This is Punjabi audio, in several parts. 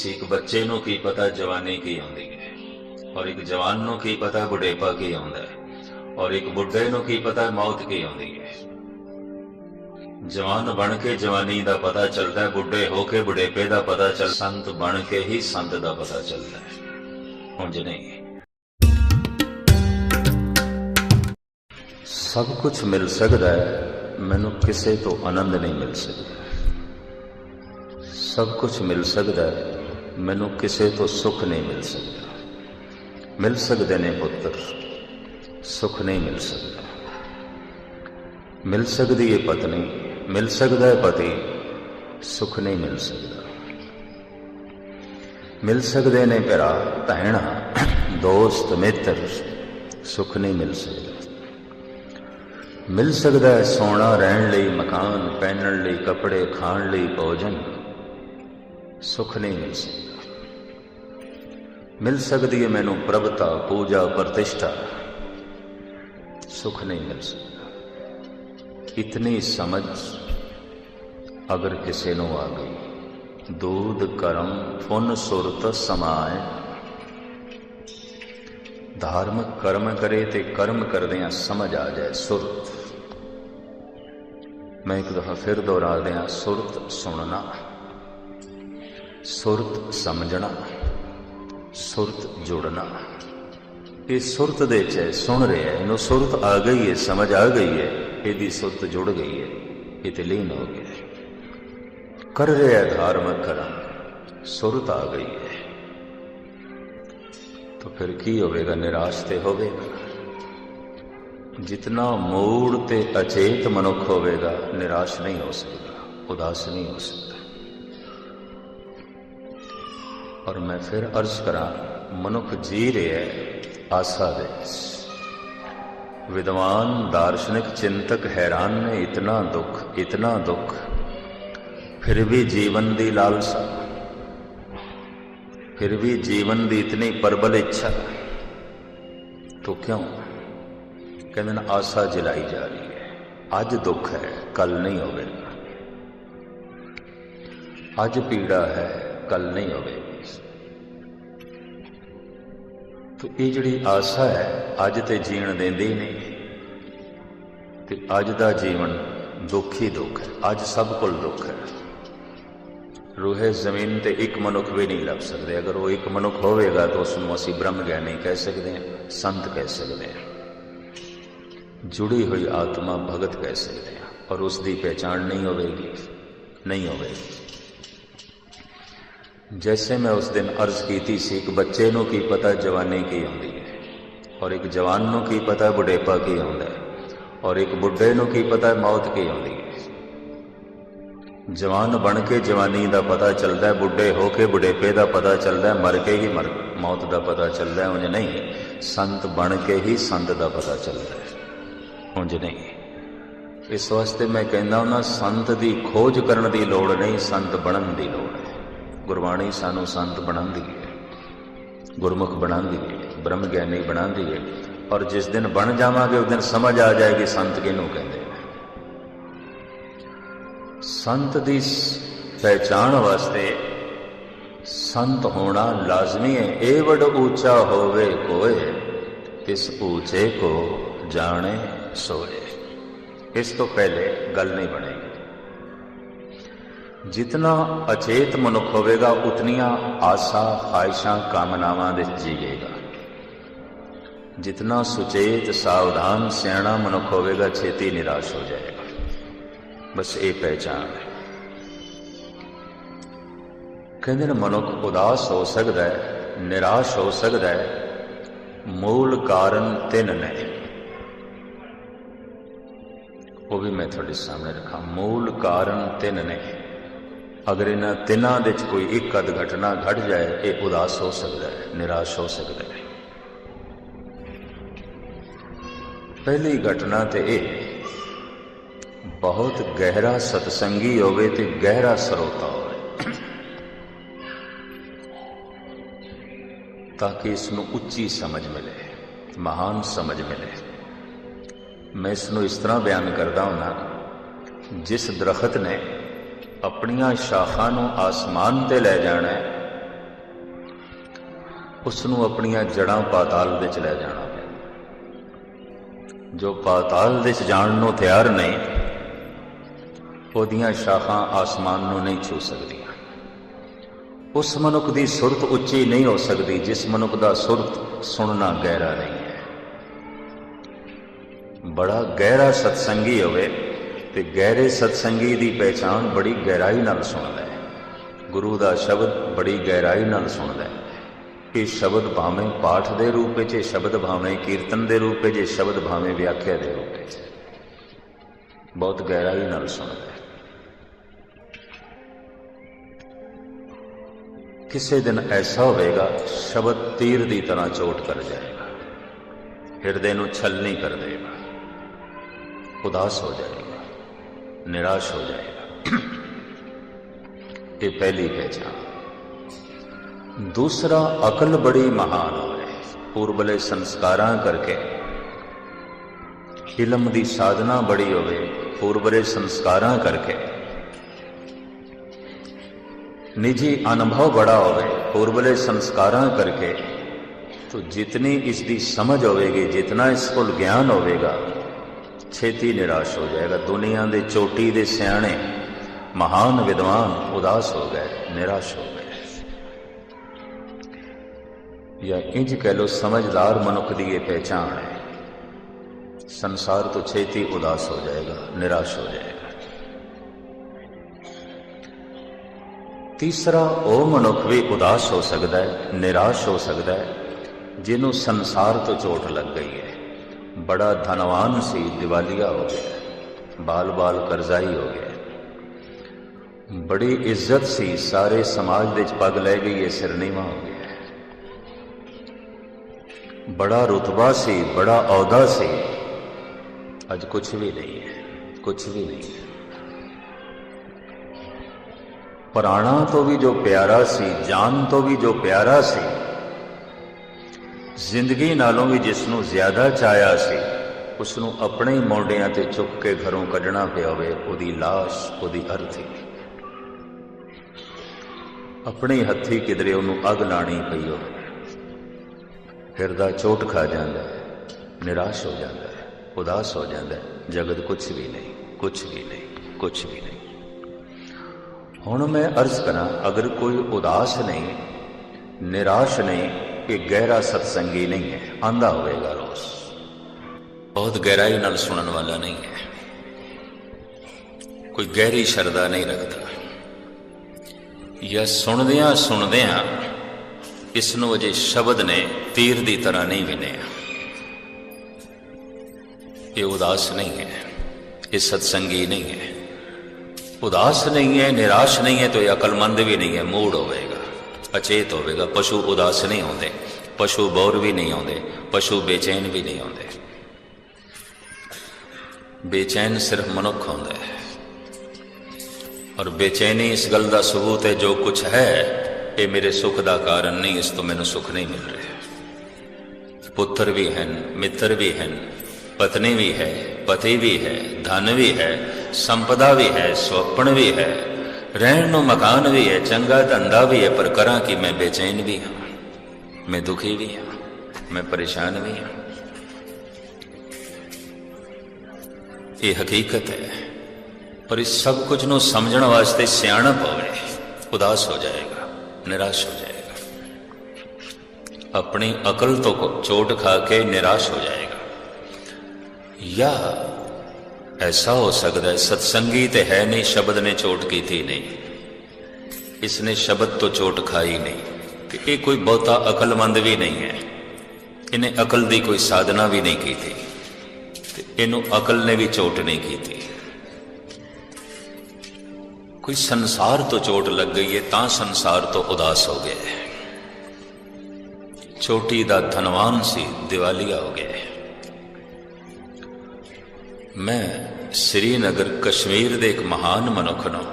ਸੀ ਇੱਕ ਬੱਚੇ ਨੂੰ ਕੀ ਪਤਾ, ਜਵਾਨੀ ਕੀ ਆਉਂਦੀ ਹੈ। ਔਰ ਇੱਕ ਜਵਾਨ ਨੂੰ ਕੀ ਪਤਾ, ਬੁਢੇਪਾ ਕੀ ਆਉਂਦਾ ਹੈ। ਔਰ ਇੱਕ ਬੁੱਢੇ ਨੂੰ ਕੀ ਪਤਾ, ਮੌਤ ਕੀ ਆਉਂਦੀ ਹੈ। ਜਵਾਨ ਬਣ ਕੇ ਜਵਾਨੀ ਦਾ ਪਤਾ ਚੱਲਦਾ ਹੈ, ਬੁੱਢੇ ਹੋ ਕੇ ਬੁਢੇਪੇ ਦਾ ਪਤਾ ਚੱਲ, ਸੰਤ ਬਣ ਕੇ ਹੀ ਸੰਤ ਦਾ ਪਤਾ ਚੱਲਦਾ ਹੈ। ਉਂਝ ਨਹੀਂ। ਸਭ ਕੁਝ ਮਿਲ ਸਕਦਾ ਹੈ, ਮੈਨੂੰ ਕਿਸੇ ਤੋਂ ਆਨੰਦ ਨਹੀਂ ਮਿਲ ਸਕਦਾ। ਸਭ ਕੁਝ ਮਿਲ ਸਕਦਾ ਹੈ ਮੈਨੂੰ ਕਿਸੇ ਤੋਂ ਸੁੱਖ ਨਹੀਂ ਮਿਲ ਸਕਦਾ। ਮਿਲ ਸਕਦੇ ਨੇ ਪੁੱਤਰ, ਸੁੱਖ ਨਹੀਂ ਮਿਲ ਸਕਦਾ। ਮਿਲ ਸਕਦੀ ਹੈ ਪਤਨੀ, ਮਿਲ ਸਕਦਾ ਹੈ ਪਤੀ, ਸੁੱਖ ਨਹੀਂ ਮਿਲ ਸਕਦਾ। ਮਿਲ ਸਕਦੇ ਨੇ ਭਰਾ ਭੈਣਾ, ਦੋਸਤ, ਮਿੱਤਰ, ਸੁੱਖ ਨਹੀਂ ਮਿਲ ਸਕਦਾ। ਮਿਲ ਸਕਦਾ ਹੈ ਸੋਨਾ ਰਹਿਣ ਲਈ ਮਕਾਨ, ਪਹਿਨਣ ਲਈ ਕੱਪੜੇ, ਖਾਣ ਲਈ ਭੋਜਨ ਸੁੱਖ ਨਹੀਂ ਮਿਲ ਸਕਦਾ। ਮਿਲ ਸਕਦੀ ਹੈ ਮੈਨੂੰ ਪ੍ਰਭਤਾ, ਪੂਜਾ, ਪ੍ਰਤਿਸ਼ਠਾ। ਸੁੱਖ ਨਹੀਂ ਮਿਲ ਸਕਦਾ। ਇਤਨੀ ਸਮਝ ਅਗਰ ਕਿਸੇ ਨੂੰ ਆ ਗਈ। ਦੂਧ, ਕਰਮ ਫੁਨ ਸੁਰਤ ਸਮਾਏ। ਧਾਰਮਿਕ ਕਰਮ ਕਰੇ ਤੇ ਕਰਮ ਕਰਦਿਆਂ ਸਮਝ ਆ ਜਾਏ ਸੁਰਤ। ਮੈਂ ਇੱਕ ਦਫਾ ਫਿਰ ਦੁਹਰਾ ਦਿਆਂ ਸੁਰਤ ਸੁਣਨਾ। ਸੁਰਤ ਸਮਝਣਾ ਸੁਰਤ ਜੁੜਨਾ। ਇਹ ਸੁਰਤ ਦੇ ਚ ਸੁਣ ਰਿਹਾ ਹੈ, ਇਹਨੂੰ ਸੁਰਤ ਆ ਗਈ ਹੈ ਸਮਝ ਆ ਗਈ ਹੈ ਇਹਦੀ ਸੁਰਤ ਜੁੜ ਗਈ ਹੈ ਇਹ ਤੇ ਲੀਨ ਹੋ ਗਿਆ ਕਰ ਰਿਹਾ ਧਾਰਮਿਕ ਕਰਮ ਸੁਰਤ ਆ ਗਈ ਹੈ। ਤਾਂ ਫਿਰ ਕੀ ਹੋਵੇਗਾ ਨਿਰਾਸ਼ ਤੇ ਹੋਵੇਗਾ? ਜਿਤਨਾ ਮੂੜ ਤੇ ਅਚੇਤ ਮਨੁੱਖ ਹੋਵੇਗਾ ਨਿਰਾਸ਼ ਨਹੀਂ ਹੋ ਸਕਦਾ ਉਦਾਸ ਨਹੀਂ ਹੋ ਸਕਦਾ। ਔਰ ਮੈਂ ਫਿਰ ਅਰਜ਼ ਕਰਾਂ, ਮਨੁੱਖ ਜੀ ਰਿਹਾ ਆਸਾ ਦੇ। ਵਿਦਵਾਨ ਦਾਰਸ਼ਨਿਕ ਚਿੰਤਕ ਹੈਰਾਨ ਨੇ ਇਤਨਾ ਦੁੱਖ ਇਤਨਾ ਦੁੱਖ। ਫਿਰ ਵੀ ਜੀਵਨ ਦੀ ਲਾਲਸਾ। ਫਿਰ ਵੀ ਜੀਵਨ ਦੀ ਇਤਨੀ ਪ੍ਰਬਲ ਇੱਛਾ। ਤੋ ਕਿਉਂ? ਕਹਿੰਦੇ ਨੇ, ਆਸਾ ਜਲਾਈ ਜਾ ਰਹੀ ਹੈ। ਅੱਜ ਦੁੱਖ ਹੈ ਕੱਲ ਨਹੀਂ ਹੋਵੇਗਾ। ਅੱਜ ਪੀੜਾ ਹੈ ਕੱਲ ਨਹੀਂ ਹੋਵੇਗੀ ਤੋ ਇਹ ਜਿਹੜੀ ਆਸਾ ਹੈ ਅੱਜ ਤੇ ਜੀਣ ਦਿੰਦੀ ਨਹੀਂ ਤੇ ਅੱਜ ਦਾ ਜੀਵਨ ਦੁੱਖ ਹੀ ਦੁੱਖ ਹੈ ਅੱਜ ਸਭ ਕੋਲ ਦੁੱਖ ਹੈ ਰੂਹੇ ਜ਼ਮੀਨ ਤੇ ਇੱਕ ਮਨੁੱਖ ਵੀ ਨਹੀਂ ਲੱਭ ਸਕਦੇ ਅਗਰ ਉਹ ਇੱਕ ਮਨੁੱਖ ਹੋਵੇਗਾ ਤਾਂ ਉਸ ਨੂੰ ਅਸੀਂ ਬ੍ਰਹਮ ਗਿਆਨੀ ਕਹਿ ਸਕਦੇ ਹਾਂ ਸੰਤ ਕਹਿ ਸਕਦੇ ਹਾਂ ਜੁੜੀ ਹੋਈ ਆਤਮਾ ਭਗਤ ਕਹਿ ਸਕਦੇ ਹਾਂ ਔਰ ਉਸ ਦੀ ਪਹਿਚਾਣ ਨਹੀਂ ਹੋਵੇਗੀ ਨਹੀਂ ਹੋਵੇਗੀ ਜੈਸੇ ਮੈਂ ਉਸ ਦਿਨ ਅਰਜ਼ ਕੀਤੀ ਸੀ ਇੱਕ ਬੱਚੇ ਨੂੰ ਕੀ ਪਤਾ ਜਵਾਨੀ ਕੀ ਆਉਂਦੀ ਹੈ ਔਰ ਇੱਕ ਜਵਾਨ ਨੂੰ ਕੀ ਪਤਾ ਬੁਢੇਪਾ ਕੀ ਆਉਂਦਾ ਹੈ ਔਰ ਇੱਕ ਬੁੱਢੇ ਨੂੰ ਕੀ ਪਤਾ ਮੌਤ ਕੀ ਆਉਂਦੀ ਹੈ ਜਵਾਨ ਬਣ ਕੇ ਜਵਾਨੀ ਦਾ ਪਤਾ ਚੱਲਦਾ ਹੈ ਬੁੱਢੇ ਹੋ ਕੇ ਬੁਢੇਪੇ ਦਾ ਪਤਾ ਚੱਲਦਾ ਹੈ ਮਰ ਕੇ ਹੀ ਮਰ ਮੌਤ ਦਾ ਪਤਾ ਚੱਲਦਾ ਹੈ ਉਂਝ ਨਹੀਂ ਸੰਤ ਬਣ ਕੇ ਹੀ ਸੰਤ ਦਾ ਪਤਾ ਚੱਲਦਾ ਹੈ ਉਂਝ ਨਹੀਂ ਇਸ ਵਾਸਤੇ ਮੈਂ ਕਹਿੰਦਾ ਉਹਨਾਂ ਸੰਤ ਦੀ ਖੋਜ ਕਰਨ ਦੀ ਲੋੜ ਨਹੀਂ ਸੰਤ ਬਣਨ ਦੀ ਲੋੜ ਹੈ ਗੁਰਬਾਣੀ ਸਾਨੂੰ ਸੰਤ ਬਣਾਉਂਦੀ ਹੈ, ਗੁਰਮੁਖ ਬਣਾਉਂਦੀ ਹੈ, ਬ੍ਰਹਮ ਗਿਆਨੀ ਬਣਾਉਂਦੀ ਹੈ ਔਰ ਜਿਸ ਦਿਨ ਬਣ ਜਾਵਾਂਗੇ, ਉਸ ਦਿਨ ਸਮਝ ਆ ਜਾਏਗੀ ਸੰਤ ਕਿਹਨੂੰ ਕਹਿੰਦੇ ਨੇ। ਸੰਤ ਦੀ ਪਹਿਚਾਣ ਵਾਸਤੇ ਸੰਤ ਹੋਣਾ ਲਾਜ਼ਮੀ ਹੈ। ਇਹ ਵੱਡ ਉੱਚਾ ਹੋਵੇ ਕੋਏ ਇਸ ਉੱਚੇ ਕੋ ਜਾਣੇ ਸੋਏ। ਇਸ ਤੋਂ ਪਹਿਲੇ ਗੱਲ ਨਹੀਂ ਬਣੇ। ਜਿਤਨਾ ਅਚੇਤ ਮਨੁੱਖ ਹੋਵੇਗਾ, ਉਤਨੀਆਂ ਆਸਾਂ, ਖਾਹਿਸ਼ਾਂ, ਕਾਮਨਾਵਾਂ ਵਿੱਚ ਜੀਵੇਗਾ। ਜਿਤਨਾ ਸੁਚੇਤ, ਸਾਵਧਾਨ, ਸਿਆਣਾ ਮਨੁੱਖ ਹੋਵੇਗਾ, ਛੇਤੀ ਨਿਰਾਸ਼ ਹੋ ਜਾਏਗਾ। ਬਸ ਇਹ ਪਹਿਚਾਨ ਹੈ। ਕਹਿੰਦੇ ਨੇ, ਮਨੁੱਖ ਉਦਾਸ ਹੋ ਸਕਦਾ ਹੈ, ਨਿਰਾਸ਼ ਹੋ ਸਕਦਾ ਹੈ, ਮੂਲ ਕਾਰਨ ਤਿੰਨ ਨੇ। ਉਹ ਵੀ ਮੈਂ ਤੁਹਾਡੇ ਸਾਹਮਣੇ ਰੱਖਾਂ। ਮੂਲ ਕਾਰਨ ਤਿੰਨ ਨੇ। ਅਗਰ ਇਹਨਾਂ ਤਿੰਨਾਂ ਦੇ ਵਿੱਚ ਕੋਈ ਇੱਕ ਅਦ ਘਟਨਾ ਘਟ ਜਾਏ, ਇਹ ਉਦਾਸ ਹੋ ਸਕਦਾ ਹੈ, ਨਿਰਾਸ਼ ਹੋ ਸਕਦਾ ਹੈ। ਪਹਿਲੀ ਘਟਨਾ ਤੇ ਇਹ, ਬਹੁਤ ਗਹਿਰਾ ਸਤਸੰਗੀ ਹੋਵੇ ਤੇ ਗਹਿਰਾ ਸਰੋਤਾ ਹੋਵੇ, ਤਾਂ ਕਿ ਇਸ ਨੂੰ ਉੱਚੀ ਸਮਝ ਮਿਲੇ, ਮਹਾਨ ਸਮਝ ਮਿਲੇ। ਮੈਂ ਇਸ ਨੂੰ ਇਸ ਤਰ੍ਹਾਂ ਬਿਆਨ ਕਰਦਾ ਹਾਂ ਜਿਸ ਦਰਖਤ ਨੇ ਆਪਣੀਆਂ ਸ਼ਾਖਾਂ ਨੂੰ ਆਸਮਾਨ ਤੇ ਲੈ ਜਾਣਾ ਹੈ ਉਸ ਨੂੰ ਆਪਣੀਆਂ ਜੜਾਂ ਪਾਤਾਲ ਵਿੱਚ ਲੈ ਜਾਣਾ ਪਿਆ ਜੋ ਪਾਤਾਲ ਵਿੱਚ ਜਾਣ ਨੂੰ ਤਿਆਰ ਨਹੀਂ, ਉਹਦੀਆਂ ਸ਼ਾਖਾਂ ਆਸਮਾਨ ਨੂੰ ਨਹੀਂ ਛੂ ਸਕਦੀਆਂ। ਉਸ ਮਨੁੱਖ ਦੀ ਸੁਰਤ ਉੱਚੀ ਨਹੀਂ ਹੋ ਸਕਦੀ, ਜਿਸ ਮਨੁੱਖ ਦਾ ਸੁਰਤ ਸੁਣਨਾ ਗਹਿਰਾ ਨਹੀਂ ਹੈ। ਬੜਾ ਗਹਿਰਾ ਸਤਸੰਗੀ ਹੋਵੇ ਤੇ ਗਹਿਰੇ ਸਤਸੰਗੀ ਦੀ ਪਹਿਚਾਣ ਬੜੀ ਗਹਿਰਾਈ ਨਾਲ ਸੁਣਦਾ ਹੈ। ਗੁਰੂ ਦਾ ਸ਼ਬਦ ਬੜੀ ਗਹਿਰਾਈ ਨਾਲ ਸੁਣਦਾ ਹੈ। ਇਹ ਸ਼ਬਦ ਭਾਵੇਂ ਪਾਠ ਦੇ ਰੂਪ ਵਿੱਚ, ਇਹ ਸ਼ਬਦ ਭਾਵੇਂ ਕੀਰਤਨ ਦੇ ਰੂਪ ਵਿੱਚ, ਇਹ ਸ਼ਬਦ ਭਾਵੇਂ ਵਿਆਖਿਆ ਦੇ ਰੂਪ ਵਿੱਚ ਬਹੁਤ ਗਹਿਰਾਈ ਨਾਲ ਸੁਣਦਾ ਹੈ। ਕਿਸੇ ਦਿਨ ਐਸਾ ਹੋਵੇਗਾ, ਸ਼ਬਦ ਤੀਰ ਦੀ ਤਰ੍ਹਾਂ ਚੋਟ ਕਰ ਜਾਏਗਾ। ਹਿਰਦੇ ਨੂੰ ਛਲਨੀ ਕਰ ਦੇਗਾ। ਉਦਾਸ ਹੋ ਜਾਏਗਾ। निराश हो जाएगा। ये पहली पहचान। दूसरा, अकल बड़ी महान है। पूर्वले संस्कार करके। इलम की साधना बड़ी होवे, पूर्वले संस्कार करके। निजी अनुभव बड़ा होवे, पूर्वले संस्कार करके। तो जितनी इसकी समझ होगी जितना इस को ज्ञान होगा ਛੇਤੀ ਨਿਰਾਸ਼ ਹੋ ਜਾਏਗਾ। ਦੁਨੀਆ ਦੇ ਚੋਟੀ ਦੇ ਸਿਆਣੇ, ਮਹਾਨ ਵਿਦਵਾਨ ਉਦਾਸ ਹੋ ਗਏ, ਨਿਰਾਸ਼ ਹੋ ਗਏ। ਜਾਂ ਇੰਜ ਕਹਿ ਲੋ ਸਮਝਦਾਰ ਮਨੁੱਖ ਦੀ ਇਹ ਪਹਿਚਾਣ ਹੈ। ਸੰਸਾਰ ਤੋਂ ਛੇਤੀ ਉਦਾਸ ਹੋ ਜਾਏਗਾ, ਨਿਰਾਸ਼ ਹੋ ਜਾਏਗਾ। ਤੀਸਰਾ, ਉਹ ਮਨੁੱਖ ਵੀ ਉਦਾਸ ਹੋ ਸਕਦਾ ਹੈ, ਨਿਰਾਸ਼ ਹੋ ਸਕਦਾ ਹੈ, ਜਿਹਨੂੰ ਸੰਸਾਰ ਤੋਂ ਚੋਟ ਲੱਗ ਗਈ ਹੈ। ਬੜਾ ਧਨਵਾਨ ਸੀ ਦਿਵਾਲੀਆ ਹੋ ਗਿਆ ਬਾਲ-ਬਾਲ ਕਰਜ਼ਾਈ ਹੋ ਗਿਆ ਬੜੀ ਇੱਜ਼ਤ ਸੀ ਸਾਰੇ ਸਮਾਜ ਦੇ ਵਿੱਚ ਪੱਗ ਲੈ ਗਈ ਇਹ ਸਿਰਨੀਵਾ ਹੋ ਗਿਆ ਬੜਾ ਰੁਤਬਾ ਸੀ ਬੜਾ ਅਹੁਦਾ ਸੀ ਅੱਜ ਕੁਝ ਵੀ ਨਹੀਂ ਹੈ ਕੁਝ ਵੀ ਨਹੀਂ ਹੈ ਪ੍ਰਾਣਾ ਤੋਂ ਵੀ ਜੋ ਪਿਆਰਾ ਸੀ ਜਾਨ ਤੋਂ ਵੀ ਜੋ ਪਿਆਰਾ ਸੀ ਜ਼ਿੰਦਗੀ ਨਾਲੋਂ ਵੀ ਜਿਸ ਨੂੰ ਜ਼ਿਆਦਾ ਚਾਇਆ ਸੀ ਉਸ ਨੂੰ ਆਪਣੇ ਹੀ ਮੋਢਿਆਂ ਤੇ ਚੁੱਕ ਕੇ ਘਰੋਂ ਕੱਢਣਾ ਪਿਆ ਹੋਵੇ, ਉਹਦੀ লাশ ਉਹਦੀ ਅਰਥੀ ਆਪਣੇ ਹੱਥੀ ਕਿਧਰੇ ਉਹਨੂੰ ਅੱਗ ਲਾਣੀ ਪਈ ਹੋਵੇ। ਹਿਰਦਾ ਚੋਟ ਖਾ ਜਾਂਦਾ ਹੈ, ਨਿਰਾਸ਼ ਹੋ ਜਾਂਦਾ ਹੈ, ਉਦਾਸ ਹੋ ਜਾਂਦਾ ਹੈ, ਜਗਤ ਕੁਝ ਵੀ ਨਹੀਂ ਕੁਝ ਵੀ ਨਹੀਂ ਕੁਝ ਵੀ ਨਹੀਂ। ਹੁਣ ਮੈਂ ਅਰਜ਼ ਕਰਾਂ, ਅਗਰ ਕੋਈ ਉਦਾਸ ਨਹੀਂ, ਨਿਰਾਸ਼ ਨਹੀਂ ਕਿ ਗਹਿਰਾ ਸਤਸੰਗੀ ਨਹੀਂ ਹੈ ਆਂਦਾ ਹੋਵੇਗਾ ਰੋਜ਼। ਬਹੁਤ ਗਹਿਰਾਈ ਨਾਲ ਸੁਣਨ ਵਾਲਾ ਨਹੀਂ ਹੈ। ਕੋਈ ਗਹਿਰੀ ਸ਼ਰਧਾ ਨਹੀਂ ਰੱਖਦਾ। ਜਾਂ ਸੁਣਦਿਆਂ ਸੁਣਦਿਆਂ ਇਸ ਨੂੰ ਅਜੇ ਸ਼ਬਦ ਨੇ ਤੀਰ ਦੀ ਤਰ੍ਹਾਂ ਨਹੀਂ ਵਿਨਿਆ। ਇਹ ਉਦਾਸ ਨਹੀਂ ਹੈ, ਇਹ ਸਤਸੰਗੀ ਨਹੀਂ ਹੈ। ਉਦਾਸ ਨਹੀਂ ਹੈ, ਨਿਰਾਸ਼ ਨਹੀਂ ਹੈ ਤਾਂ ਇਹ ਅਕਲਮੰਦ ਵੀ ਨਹੀਂ ਹੈ, ਮੂੜ ਹੋਵੇਗਾ। ਅਚੇਤ ਹੋਵੇਗਾ, ਪਸ਼ੂ ਉਦਾਸ ਨਹੀਂ ਹੁੰਦੇ ਪਸ਼ੂ ਬੌਰ ਵੀ ਨਹੀਂ ਆਉਂਦੇ, ਪਸ਼ੂ ਬੇਚੈਨ ਵੀ ਨਹੀਂ ਆਉਂਦੇ। ਬੇਚੈਨ ਸਿਰਫ ਮਨੁੱਖ ਹੁੰਦਾ ਹੈ। ਔਰ ਬੇਚੈਨੀ ਇਸ ਗੱਲ ਦਾ ਸਬੂਤ ਹੈ, ਜੋ ਕੁਝ ਹੈ, ਇਹ ਮੇਰੇ ਸੁਖ ਦਾ ਕਾਰਨ ਨਹੀਂ, ਇਸ ਤੋਂ ਮੈਨੂੰ ਸੁਖ ਨਹੀਂ ਮਿਲ ਰਿਹਾ। ਪੁੱਤਰ ਵੀ ਹਨ, ਮਿੱਤਰ ਵੀ ਹਨ, ਪਤਨੀ ਵੀ ਹੈ, ਪਤੀ ਵੀ ਹੈ, ਧਨ ਵੀ ਹੈ, ਸੰਪਦਾ ਵੀ ਹੈ ਸੁਪਨ ਵੀ ਹੈ। ਰਹਿਣ ਨੂੰ ਮਕਾਨ ਵੀ ਹੈ ਚੰਗਾ ਧੰਦਾ ਵੀ ਹੈ ਪਰ ਕਰਾਂ ਕਿ ਮੈਂ ਬੇਚੈਨ ਵੀ ਹਾਂ ਮੈਂ ਦੁਖੀ ਵੀ ਹਾਂ ਮੈਂ ਪਰੇਸ਼ਾਨ ਵੀ ਹਾਂ ਇਹ ਹਕੀਕਤ ਹੈ ਪਰ ਇਸ ਸਭ ਕੁਝ ਨੂੰ ਸਮਝਣ ਵਾਸਤੇ ਸਿਆਣਪ ਹੋਵੇ ਉਦਾਸ ਹੋ ਜਾਏਗਾ ਨਿਰਾਸ਼ ਹੋ ਜਾਏਗਾ ਆਪਣੀ ਅਕਲ ਤੋਂ ਚੋਟ ਖਾ ਕੇ ਨਿਰਾਸ਼ ਹੋ ਜਾਏਗਾ ਜਾਂ ਐਸਾ ਹੋ ਸਕਦਾ ਹੈ ਸਤਸੰਗੀ ਤੇ ਹੈ ਨਹੀਂ ਸ਼ਬਦ ਨੇ ਚੋਟ ਕੀਤੀ ਨਹੀਂ ਇਸ ਨੇ ਸ਼ਬਦ ਤੋਂ ਚੋਟ ਖਾਈ ਨਹੀਂ ਤੇ ਇਹ ਕੋਈ ਬਹੁਤਾ ਅਕਲਮੰਦ ਵੀ ਨਹੀਂ ਹੈ ਇਹਨੇ ਅਕਲ ਦੀ ਕੋਈ ਸਾਧਨਾ ਵੀ ਨਹੀਂ ਕੀਤੀ ਤੇ ਇਹਨੂੰ ਅਕਲ ਨੇ ਵੀ ਚੋਟ ਨਹੀਂ ਕੀਤੀ ਕੋਈ ਸੰਸਾਰ ਤੋਂ ਚੋਟ ਲੱਗ ਗਈ ਹੈ ਤਾਂ ਸੰਸਾਰ ਤੋਂ ਉਦਾਸ ਹੋ ਗਿਆ ਹੈ ਛੋਟੀ ਦਾ ਧਨਵਾਨ ਸੀ ਦਿਵਾਲੀਆ ਹੋ ਗਿਆ ਹੈ ਮੈਂ ਸ੍ਰੀਨਗਰ ਕਸ਼ਮੀਰ ਦੇ ਇੱਕ ਮਹਾਨ ਮਨੁੱਖ ਨੂੰ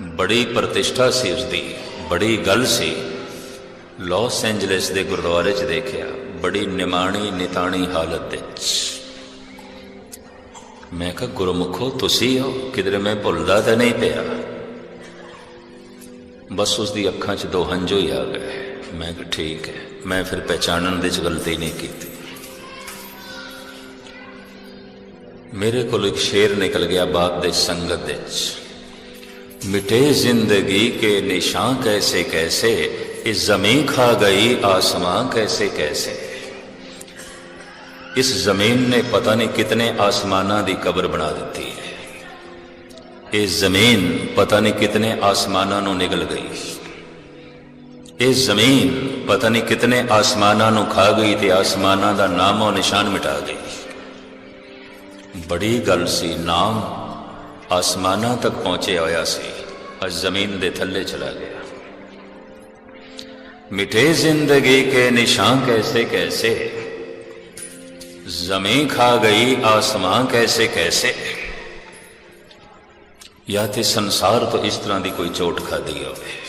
ਬੜੀ ਪ੍ਰਤਿਸ਼ਠਾ ਸੀ ਉਸ ਦੀ ਬੜੀ ਗੱਲ ਸੀ। ਲਾਸ ਐਂਜਲਸ ਦੇ ਗੁਰਦੁਆਰੇ 'ਚ ਦੇਖਿਆ, ਬੜੀ ਨਿਮਾਣੀ, ਨਿਤਾਣੀ ਹਾਲਤ ਵਿੱਚ। ਮੈਂ ਕਿਹਾ, ਗੁਰਮੁਖੋ, ਤੁਸੀਂ ਹੋ? ਕਿਧਰੇ ਮੈਂ ਭੁੱਲਦਾ ਤਾਂ ਨਹੀਂ ਪਿਆ। ਬਸ ਉਸ ਦੀ ਅੱਖਾਂ 'ਚ ਦੋ ਹੰਝੂ ਹੀ ਆ ਗਏ। ਮੈਂ ਕਿਹਾ, ਠੀਕ ਹੈ। ਮੈਂ ਫਿਰ ਪਹਿਚਾਣਨ ਦੇ ਚ ਗਲਤੀ ਨਹੀਂ ਕੀਤੀ। ਮੇਰੇ ਕੋਲ ਇੱਕ ਸ਼ੇਰ ਨਿਕਲ ਗਿਆ ਬਾਤ ਦੇ ਸੰਗਤ ਦੇ ਚ ਮਿਟੇ ਜ਼ਿੰਦਗੀ ਕੇ ਨਿਸ਼ਾਨ ਕੈਸੇ ਕੈਸੇ ਇਸ ਜ਼ਮੀਨ ਖਾ ਗਈ ਆਸਮਾं कैसे कैसे ਇਸ ਜ਼ਮੀਨ ਨੇ ਪਤਾ ਨਹੀਂ ਕਿਤਨੇ ਆਸਮਾਨਾਂ ਦੀ ਕਬਰ ਬਣਾ ਦਿੱਤੀ ਹੈ ਇਹ ਜ਼ਮੀਨ ਪਤਾ ਨਹੀਂ ਕਿਤਨੇ ਆਸਮਾਨਾਂ ਨੂੰ ਨਿਗਲ ਗਈ ਇਹ ਜ਼ਮੀਨ ਪਤਾ ਨਹੀਂ ਕਿਤਨੇ ਆਸਮਾਨਾਂ ਨੂੰ ਖਾ ਗਈ ਤੇ ਆਸਮਾਨਾਂ ਦਾ ਨਾਮੋ ਨਿਸ਼ਾਨ ਮਿਟਾ ਗਈ ਬੜੀ ਗੱਲ ਸੀ ਨਾਮ ਆਸਮਾਨਾਂ ਤੱਕ ਪਹੁੰਚਿਆ ਹੋਇਆ ਸੀ ਅੱਜ ਜ਼ਮੀਨ ਦੇ ਥੱਲੇ ਚਲਾ ਗਿਆ ਮਿਟੇ ਜ਼ਿੰਦਗੀ ਕੇ ਨਿਸ਼ਾਨ ਕੈਸੇ ਕੈਸੇ ਜ਼ਮੀਨ ਖਾ ਗਈ ਆਸਮਾਨ ਕੈਸੇ ਕੈਸੇ ਜਾਂ ਤੇ ਸੰਸਾਰ ਤੋਂ ਇਸ ਤਰ੍ਹਾਂ ਦੀ ਕੋਈ ਚੋਟ ਖਾਦੀ ਹੋਵੇ